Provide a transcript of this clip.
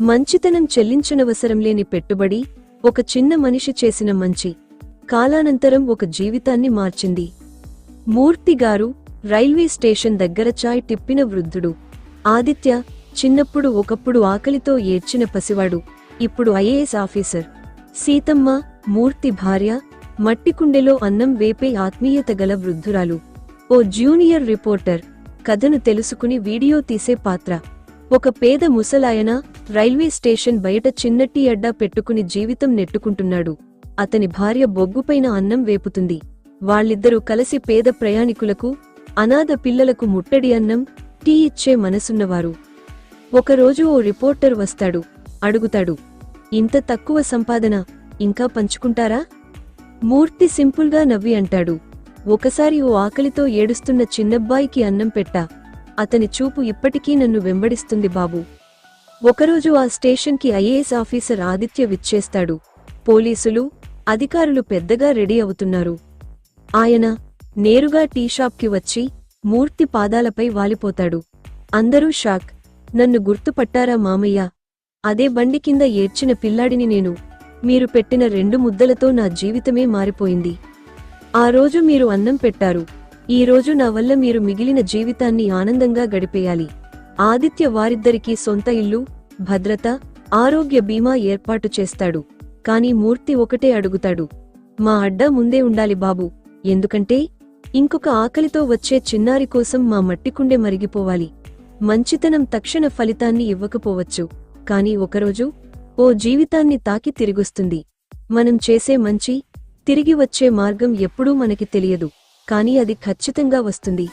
మంచితనం చెల్లించనవసరం లేని పెట్టుబడి ఒక చిన్న మనిషి చేసిన మంచి. కాలానంతరం ఒక జీవితాన్ని మార్చింది. మూర్తి గారు రైల్వే స్టేషన్ దగ్గర చాయ్ టిప్పిన వృద్ధుడు. ఆదిత్య చిన్నప్పుడు ఒకప్పుడు ఆకలితో ఏడ్చిన పసివాడు. ఇప్పుడు ఐఏఎస్ ఆఫీసర్. సీతమ్మ మూర్తి భార్య మట్టికుండెలో అన్నం వేపే ఆత్మీయత గల వృద్ధురాలు. ఓ జూనియర్ రిపోర్టర్. కథను తెలుసుకుని వీడియో తీసే పాత్ర. ఒక పేద ముసలాయన రైల్వే స్టేషన్ బయట చిన్నట్టి అడ్డా పెట్టుకుని జీవితం నెట్టుకుంటున్నాడు. అతని భార్య బొగ్గుపైన అన్నం వేపుతుంది. వాళ్ళిద్దరూ కలిసి పేద ప్రయాణికులకు అనాథ పిల్లలకు ముట్టడి అన్నం టీ ఇచ్చే మనసున్నవారు. ఒకరోజు ఓ రిపోర్టర్ వస్తాడు. అడుగుతాడు ఇంత తక్కువ సంపాదన ఇంకా పంచుకుంటారా? మూర్తి సింపుల్గా నవ్వి అంటాడు. ఒకసారి ఓ ఆకలితో ఏడుస్తున్న చిన్నబ్బాయికి అన్నం పెట్టా. అతని చూపు ఇప్పటికీ నన్ను వెంబడిస్తుంది బాబు. ఒకరోజు ఆ స్టేషన్కి ఐఏఎస్ ఆఫీసర్ ఆదిత్య విచ్చేస్తాడు. పోలీసులు అధికారులు పెద్దగా రెడీ అవుతున్నారు. ఆయన నేరుగా టీ షాప్కి వచ్చి మూర్తి పాదాలపై వాలిపోతాడు. అందరూ షాక్. నన్ను గుర్తుపట్టారా మామయ్య? అదే బండి కింద ఏడ్చిన పిల్లాడిని నేను. మీరు పెట్టిన రెండు ముద్దలతో నా జీవితమే మారిపోయింది. ఆ రోజు మీరు అన్నం పెట్టారు. ఈ రోజు నా వల్ల మీరు మిగిలిన జీవితాన్ని ఆనందంగా గడిపేయాలి. ఆదిత్య వారిద్దరికీ సొంత ఇల్లు భద్రత ఆరోగ్య బీమా ఏర్పాటు చేస్తాడు. కాని మూర్తి ఒకటే అడుగుతాడు. మా అడ్డా ముందే ఉండాలి బాబు. ఎందుకంటే ఇంకొక ఆకలితో వచ్చే చిన్నారి కోసం మా మట్టికుండే మరిగిపోవాలి. మంచితనం తక్షణ ఫలితాన్ని ఇవ్వకపోవచ్చు. కాని ఒకరోజు ఓ జీవితాన్ని తాకి తిరిగొస్తుంది. మనం చేసే మంచి తిరిగి వచ్చే మార్గం ఎప్పుడూ మనకి తెలియదు. కాని అది ఖచ్చితంగా వస్తుంది.